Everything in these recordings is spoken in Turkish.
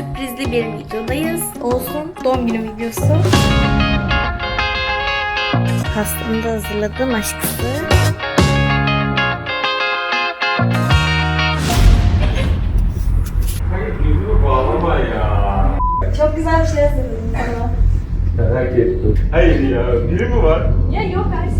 sürprizli bir videodayız. Olsun doğum günü videosu. Pastamı da hazırladım aşkısı. Bağlama ya. Çok güzel bir şey hazırladım sana. Merak ettim. Hayır ya biri mi var? Ya yok aşkım yok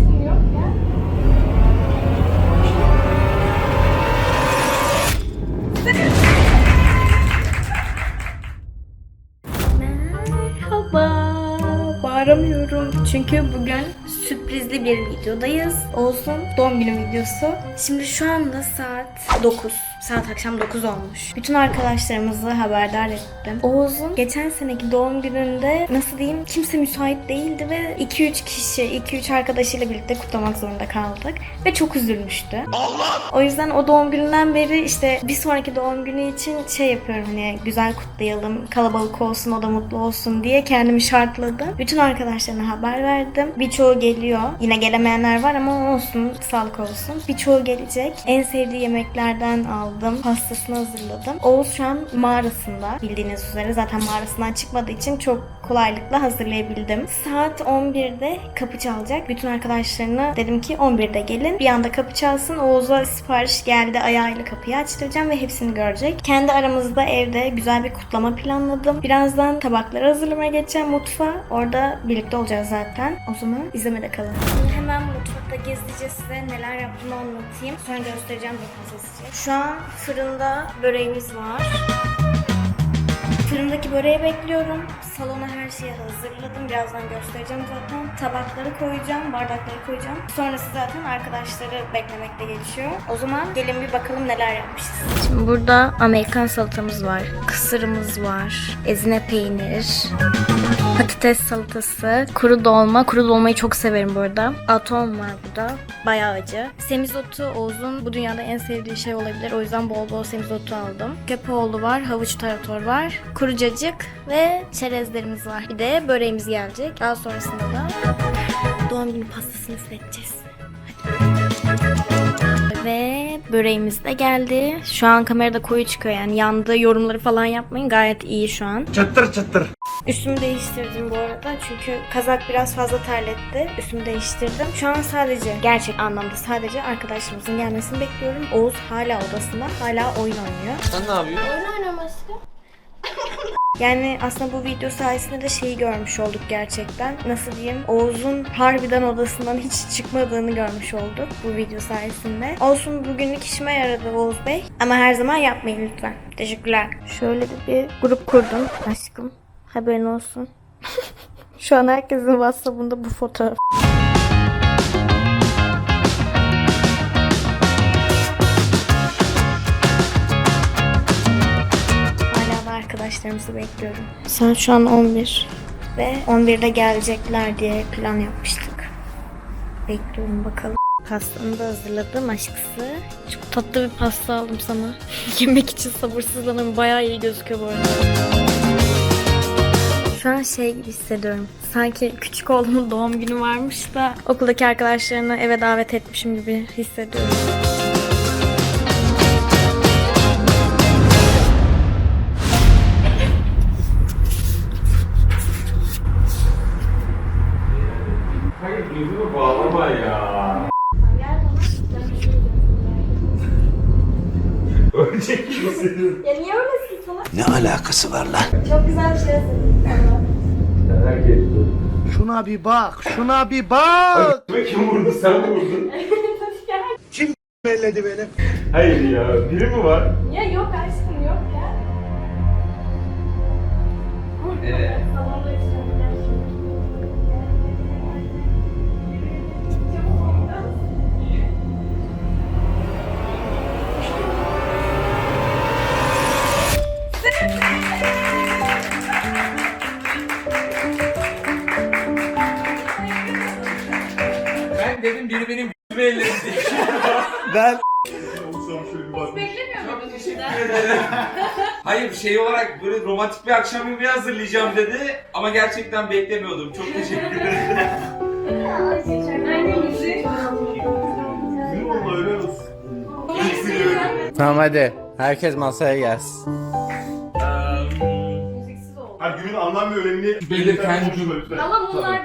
çünkü bugün sürprizli bir videodayız. Olsun doğum günü videosu. Şimdi şu anda saat 9. Saat akşam 9 olmuş. Bütün arkadaşlarımızı haberdar ettim. Oğuz'un geçen seneki doğum gününde nasıl diyeyim kimse müsait değildi ve 2-3 kişi, 2-3 arkadaşıyla birlikte kutlamak zorunda kaldık. Ve çok üzülmüştü. O yüzden o doğum gününden beri işte bir sonraki doğum günü için şey yapıyorum hani güzel kutlayalım, kalabalık olsun, o da mutlu olsun diye kendimi şartladım. Bütün arkadaşlarına haber verdim. Birçoğu geliyor. Yine gelemeyenler var ama olsun, sağlık olsun. Birçoğu gelecek. En sevdiği yemeklerden aldım. Pastasını hazırladım. Oğuz şu an mağarasında bildiğiniz üzere. Zaten mağarasından çıkmadığı için çok kolaylıkla hazırlayabildim. Saat 11'de kapı çalacak. Bütün arkadaşlarına dedim ki 11'de gelin. Bir anda kapı çalsın. Oğuz'a sipariş geldi. Ayağıyla kapıyı açtıracağım ve hepsini görecek. Kendi aramızda evde güzel bir kutlama planladım. Birazdan tabakları hazırlamaya geçeceğim mutfağa. Orada birlikte olacağız zaten. O zaman izlemede kalın. Şimdi hemen mutfakta gizlice size neler yaptığımı anlatayım. Sonra göstereceğim zaten sizce. Şu an fırında böreğimiz var. Fırındaki böreği bekliyorum. Salona her şeyi hazırladım. Birazdan göstereceğim zaten. Tabakları koyacağım, bardakları koyacağım. Sonrası zaten arkadaşları beklemekle geçiyor. O zaman gelin bir bakalım neler yapmışız. Şimdi burada Amerikan salatamız var. Kısırımız var. Ezine peynir. Patates salatası, kuru dolma. Kuru dolmayı çok severim bu arada. Atom var burada. Bayağı acı. Semizotu Oğuz'un bu dünyada en sevdiği şey olabilir. O yüzden bol bol semizotu aldım. Köpoğlu var, havuç tarator var. Kuru cacık ve çerezlerimiz var. Bir de böreğimiz gelecek. Daha sonrasında da doğum günü pastasını seçeceğiz. Ve böreğimiz de geldi. Şu an kamerada koyu çıkıyor yani yandı yorumları falan yapmayın. Gayet iyi şu an. Çıtır çıtır. Üstümü değiştirdim bu arada çünkü kazak biraz fazla terletti. Üstümü değiştirdim. Şu an sadece gerçek anlamda sadece arkadaşımızın gelmesini bekliyorum. Oğuz hala odasında hala oyun oynuyor. Sen ne yapıyorsun? Oyun oynaması. Yani aslında bu video sayesinde de şeyi görmüş olduk gerçekten. Nasıl diyeyim? Oğuz'un harbiden odasından hiç çıkmadığını görmüş olduk bu video sayesinde. Olsun bugünlük işime yaradı Oğuz Bey. Ama her zaman yapmayın lütfen. Teşekkürler. Şöyle de bir grup kurdum aşkım. Haberin olsun. Şu an herkesin WhatsApp'ında bu fotoğraf. Hala da arkadaşlarımızı bekliyorum. Saat şu an 11 ve 11'de gelecekler diye plan yapmıştık. Bekliyorum bakalım. Pastanı da hazırladım aşkısı. Çok tatlı bir pasta aldım sana. Yemek için sabırsızlanıyorum. Bayağı iyi gözüküyor bu arada. Şu an şey gibi hissediyorum. Sanki küçük oğlumun doğum günü varmış da okuldaki arkadaşlarını eve davet etmişim gibi hissediyorum. Bir bak, şuna bir bak. Kim vurdu sen mi vurdun? Belledi beni. Hayır ya biri mi var? Ya yok aşkım yok ya. Evet. Salonda biri benim yüzüme elledi. Ben Hayır şey olarak böyle romantik bir akşam yemeği hazırlayacağım dedi ama gerçekten beklemiyordum. Çok teşekkür ederim. Yürü öyle olsun. Tamam hadi. Herkes masaya gelsin. Eee, Ha günün anlam ve önemini Belirten- konuşma lütfen. Ama bunlar.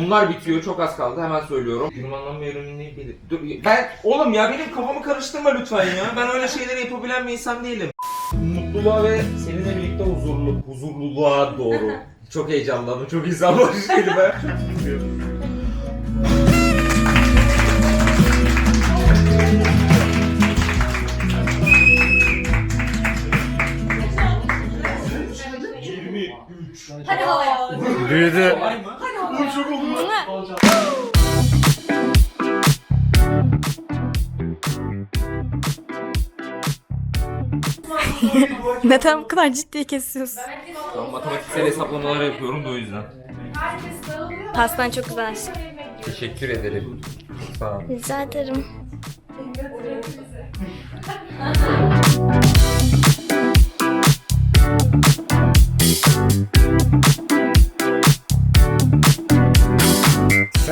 Bunlar bitiyor çok az kaldı hemen söylüyorum. Günüm anlam ve önemini bilir. Dur ben oğlum ya benim kafamı karıştırma lütfen ya. Ben öyle şeyleri yapabilen bir insan değilim. Mutluluğa ve seninle birlikte huzurlu, huzurluluğa doğru. Çok heyecanlandım. Çok insan var kelime. Hadi Büyüdü. Neden bu kadar ciddi kesiyorsun? Ben matematiksel hesaplamalar yapıyorum da o yüzden. Pastan çok güzel. Teşekkür ederim. Çok sağ ol. Rica ederim.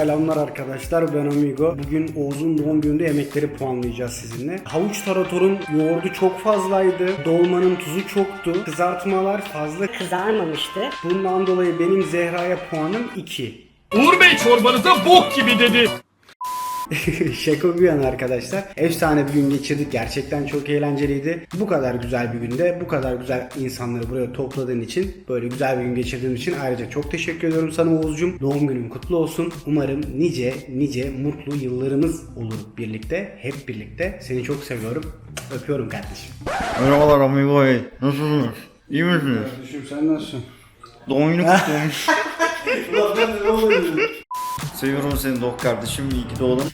Selamlar arkadaşlar ben Amigo. Bugün Oğuz'un doğum gününde yemekleri puanlayacağız sizinle. Havuç taratorun yoğurdu çok fazlaydı. Dolmanın tuzu çoktu. Kızartmalar fazla kızarmamıştı. Bundan dolayı benim Zehra'ya puanım 2. Uğur Bey çorbanıza bok gibi dedi. Şaka bir yana arkadaşlar. Efsane bir gün geçirdik. Gerçekten çok eğlenceliydi. Bu kadar güzel bir günde bu kadar güzel insanları buraya topladığın için böyle güzel bir gün geçirdiğin için ayrıca çok teşekkür ediyorum sana Oğuz'cum. Doğum günün kutlu olsun. Umarım nice nice mutlu yıllarımız olur birlikte. Hep birlikte. Seni çok seviyorum. Öpüyorum kardeşim. Merhabalar amigo. Nasılsınız? İyi misiniz? Kardeşim sen nasılsın? Doğum günü kutlu olmuş. Seviyorum seni Dok kardeşim. İyi ki doğdun.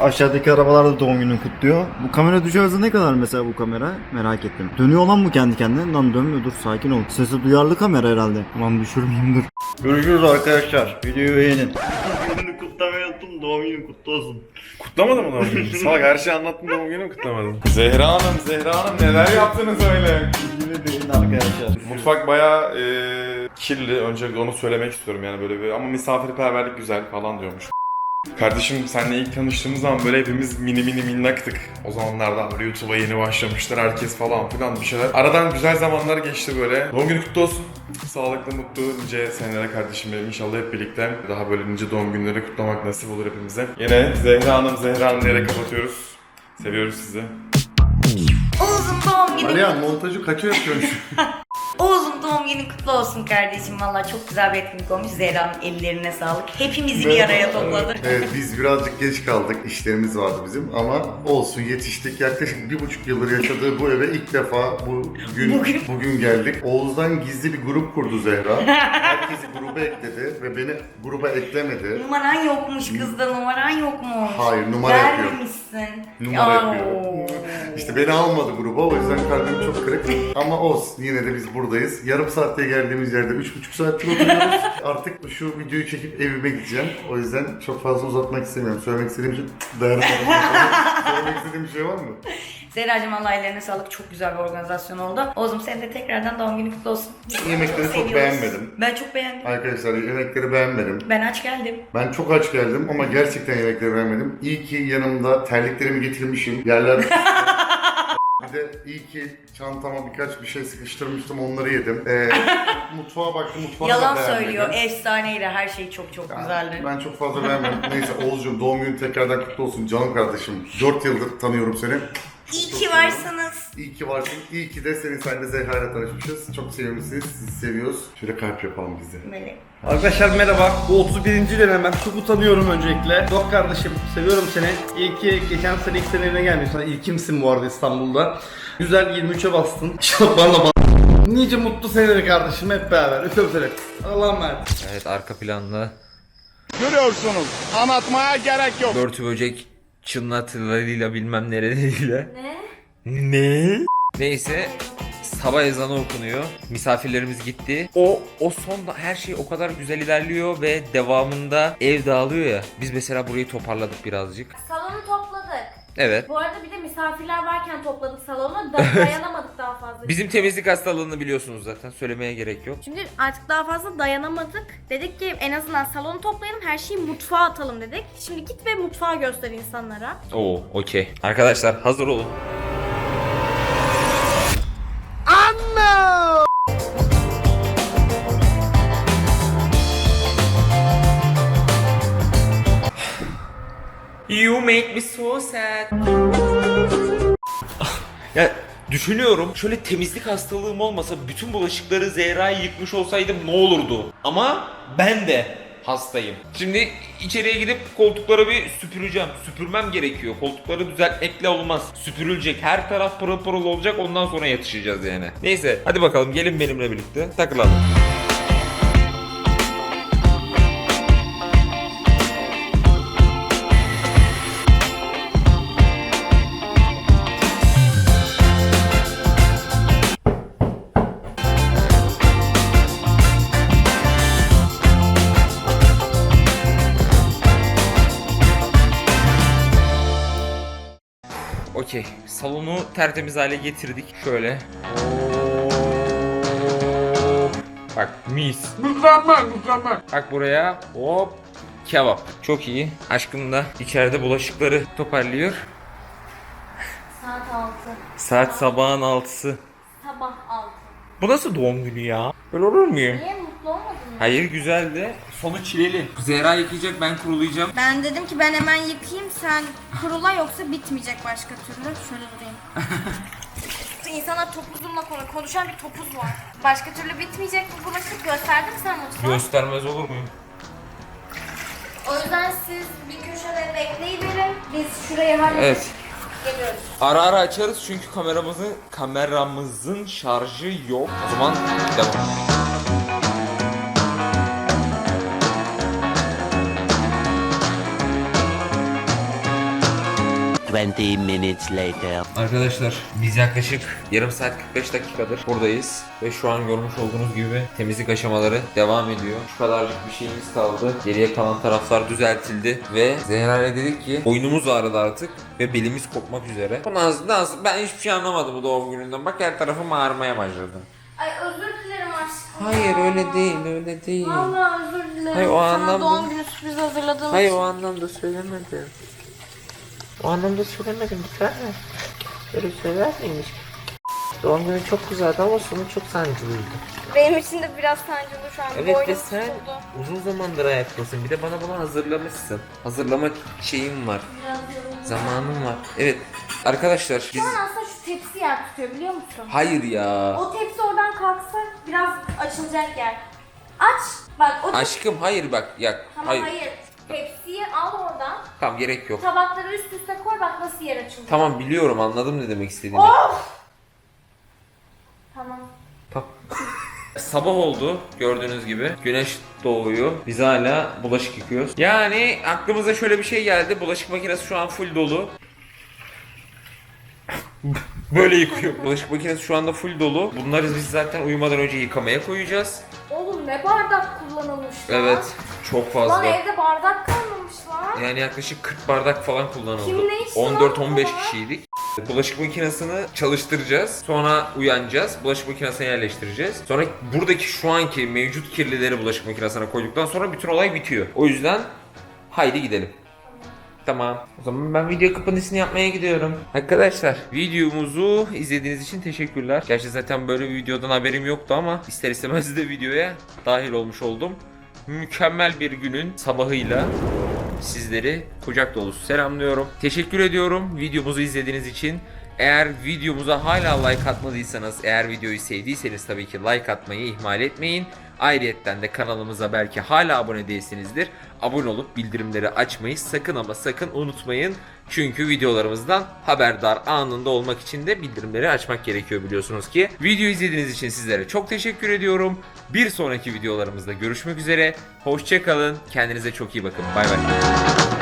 Aşağıdaki arabalar da doğum gününü kutluyor. Bu kamera düşerse ne kadar mesela bu kamera? Merak ettim. Dönüyor lan bu kendi kendine. Lan dönmüyor dur sakin ol. Sesi duyarlı kamera herhalde. Lan düşürmeyeyim dur. Görüşürüz arkadaşlar. Videoyu beğenin. Kutlamayı unuttum. Doğum günün kutlu olsun. Kutlamadım mı doğum gününü? Salak her şeyi anlattım doğum günümü kutlamadım. Zehra Hanım, Zehra Hanım neler yaptınız öyle? Videoyu beğenin arkadaşlar. Mutfak bayağı eee kirli. Öncelikle onu söylemek istiyorum yani böyle bir ama misafirperverlik güzel falan diyormuş. Kardeşim seninle ilk tanıştığımız zaman böyle hepimiz mini mini minnaktık. O zamanlarda böyle YouTube'a yeni başlamışlar herkes falan filan bir şeyler. Aradan güzel zamanlar geçti böyle. Doğum günü kutlu olsun. Sağlıklı, mutlu, nice senelere kardeşim benim. İnşallah hep birlikte daha böyle nice doğum günleri kutlamak nasip olur hepimize. Yine Zehra Hanım, Zehra Hanım diyerek kapatıyoruz. Seviyoruz sizi. Oğuz'un doğum günü Alihan montajı kaça yapıyorsun? Doğum günü kutlu olsun kardeşim. Valla çok güzel bir etkinlik olmuş. Zehra'nın ellerine sağlık. Hepimizi bir araya topladı. Evet biz birazcık geç kaldık. İşlerimiz vardı bizim ama olsun yetiştik. Yaklaşık bir buçuk yıldır yaşadığı bu eve ilk defa bu gün, Bugün. bugün. geldik. Oğuz'dan gizli bir grup kurdu Zehra. Herkesi gruba ekledi ve beni gruba eklemedi. Numaran yokmuş kızda numaran yokmuş. Hayır, numara yapıyor. Vermemişsin. Numara Aa. yapıyor. İşte beni almadı gruba o yüzden kalbim çok kırık. Ama olsun yine de biz buradayız. Yarım saatte geldiğimiz yerde üç buçuk saattir oturuyoruz. Artık şu videoyu çekip evime gideceğim. O yüzden çok fazla uzatmak istemiyorum. Söylemek istediğim şey dayanamadım. Söylemek istediğim bir şey var mı? Zehra'cığım Allah ellerine sağlık. Çok güzel bir organizasyon oldu. Oğuz'um senin de tekrardan doğum günü kutlu olsun. Yemekleri çok Seviyoruz. beğenmedim. Ben çok beğendim. Arkadaşlar yemekleri beğenmedim. Ben aç geldim. Ben çok aç geldim ama gerçekten yemekleri beğenmedim. İyi ki yanımda terliklerimi getirmişim. Yerler Bir de iyi ki çantama birkaç bir şey sıkıştırmıştım onları yedim. Ee, mutfağa baktım mutfağı da Yalan beğenmedim. söylüyor. Efsaneydi. Her şey çok çok güzeldi. Ben çok fazla beğenmedim. Neyse Oğuzcuğum doğum günün tekrardan kutlu olsun canım kardeşim. 4 yıldır tanıyorum seni. İyi ki varsınız. İyi ki varsın. İyi ki de senin sayende Zehra ile tanışmışız. Çok sevimlisiniz. Sizi seviyoruz. Şöyle kalp yapalım biz de. Melek. Arkadaşlar merhaba. Bu 31. denemem. Çok utanıyorum öncelikle. Dok kardeşim seviyorum seni. İyi ki geçen sene ilk senelerine gelmişsin. İlkimsin bu arada İstanbul'da. Güzel 23'e bastın. Bana bas- Nice mutlu seneleri kardeşim hep beraber. Öpüyorum seni. Allah'a emanet. Evet arka planda Görüyorsunuz. Anlatmaya gerek yok. Börtü böcek çınlatılarıyla bilmem nereleriyle. Ne? Ne? Neyse sabah ezanı okunuyor. Misafirlerimiz gitti. O o sonda her şey o kadar güzel ilerliyor ve devamında ev dağılıyor ya. Biz mesela burayı toparladık birazcık. Salonu topladık. Evet. Bu arada bir de misafirler varken topladık salonu. Da dayanamadık daha fazla. Bizim temizlik hastalığını biliyorsunuz zaten. Söylemeye gerek yok. Şimdi artık daha fazla dayanamadık. Dedik ki en azından salonu toplayalım, her şeyi mutfağa atalım dedik. Şimdi git ve mutfağı göster insanlara. Oo, okey. Arkadaşlar hazır olun. Make me so sad. ya düşünüyorum şöyle temizlik hastalığım olmasa bütün bulaşıkları Zehra'yı yıkmış olsaydım ne olurdu? Ama ben de hastayım. Şimdi içeriye gidip koltukları bir süpüreceğim. Süpürmem gerekiyor. Koltukları düzeltmekle olmaz. Süpürülecek. Her taraf pırıl pırıl olacak. Ondan sonra yatışacağız yani. Neyse hadi bakalım gelin benimle birlikte. Takılalım. Okey. Salonu tertemiz hale getirdik. Şöyle. Bak mis. Mükemmel mükemmel. Bak buraya hop kebap. Çok iyi. Aşkım da içeride bulaşıkları toparlıyor. Saat 6. Saat sabahın altısı. Sabah 6. Bu nasıl doğum günü ya? Böyle olur muyum? Niye mutlu olmadın mı? Hayır güzel de sonu çileli. Zehra yıkayacak ben kurulayacağım. Ben dedim ki ben hemen yıkayayım sen kurula yoksa bitmeyecek başka türlü. Şöyle durayım. İnsanlar topuzumla konu konuşan bir topuz var. Başka türlü bitmeyecek bu bulaşık gösterdin mi sen mutfağa? Göstermez olur muyum? o yüzden siz bir köşede bekleyiverin. Biz şurayı halledip Evet. geliyoruz. Ara ara açarız çünkü kameramızın kameramızın şarjı yok. O zaman devam. Twenty minutes later. Arkadaşlar biz yaklaşık yarım saat 45 dakikadır buradayız ve şu an görmüş olduğunuz gibi temizlik aşamaları devam ediyor. Şu kadarcık bir şeyimiz kaldı. Geriye kalan taraflar düzeltildi ve Zehra'ya dedik ki boynumuz ağrıdı artık ve belimiz kopmak üzere. Bu nasıl, nasıl? Ben hiçbir şey anlamadım bu doğum gününden. Bak her tarafım ağrımaya başladı. Ay özür dilerim aşkım. Hayır öyle değil öyle değil. Vallahi özür dilerim. Hayır, o Sana anlamda- doğum günü sürprizi hazırladığım Hayır için. o anlamda söylemedim. O anlamda söylemedim bir tane. Öyle söyler miymiş? Doğum günü çok güzeldi ama sonu çok sancılıydı. Benim için de biraz sancılı şu an. Evet ve Boynum sen tutuldu. uzun zamandır ayaktasın. Bir de bana bunu hazırlamışsın. Hazırlama şeyim var. Zamanım var. Evet. Arkadaşlar biz... An aslında şu tepsi yer tutuyor biliyor musun? Hayır ya. O tepsi oradan kalksa biraz açılacak yer. Aç. Bak o Aşkım hayır bak. Ya, Tamam hayır. hayır. Tepsiyi al oradan. Tamam gerek yok. Tabakları üst üste koy bak nasıl yer açılıyor. Tamam biliyorum anladım ne demek istediğini. Tamam. Sabah oldu gördüğünüz gibi. Güneş doğuyor. Biz hala bulaşık yıkıyoruz. Yani aklımıza şöyle bir şey geldi. Bulaşık makinesi şu an full dolu. Böyle yıkıyor. Bulaşık makinesi şu anda full dolu. Bunları biz zaten uyumadan önce yıkamaya koyacağız. Oğlum ne bardak kullanılmış lan. Evet. Çok Lan fazla. evde bardak kalmamış lan. Yani yaklaşık 40 bardak falan kullanıldı. Kim ne içti lan 14-15 baba? kişiydik. Bulaşık makinesini çalıştıracağız. Sonra uyanacağız. Bulaşık makinesine yerleştireceğiz. Sonra buradaki şu anki mevcut kirlileri bulaşık makinesine koyduktan sonra bütün olay bitiyor. O yüzden haydi gidelim. Tamam. O zaman ben video kapanışını yapmaya gidiyorum. Arkadaşlar videomuzu izlediğiniz için teşekkürler. Gerçi zaten böyle bir videodan haberim yoktu ama ister istemez de videoya dahil olmuş oldum. Mükemmel bir günün sabahıyla sizleri kucak dolusu selamlıyorum. Teşekkür ediyorum videomuzu izlediğiniz için. Eğer videomuza hala like atmadıysanız, eğer videoyu sevdiyseniz tabii ki like atmayı ihmal etmeyin. Ayrıyetten de kanalımıza belki hala abone değilsinizdir. Abone olup bildirimleri açmayı sakın ama sakın unutmayın. Çünkü videolarımızdan haberdar anında olmak için de bildirimleri açmak gerekiyor biliyorsunuz ki. Video izlediğiniz için sizlere çok teşekkür ediyorum. Bir sonraki videolarımızda görüşmek üzere. Hoşçakalın. Kendinize çok iyi bakın. Bay bay.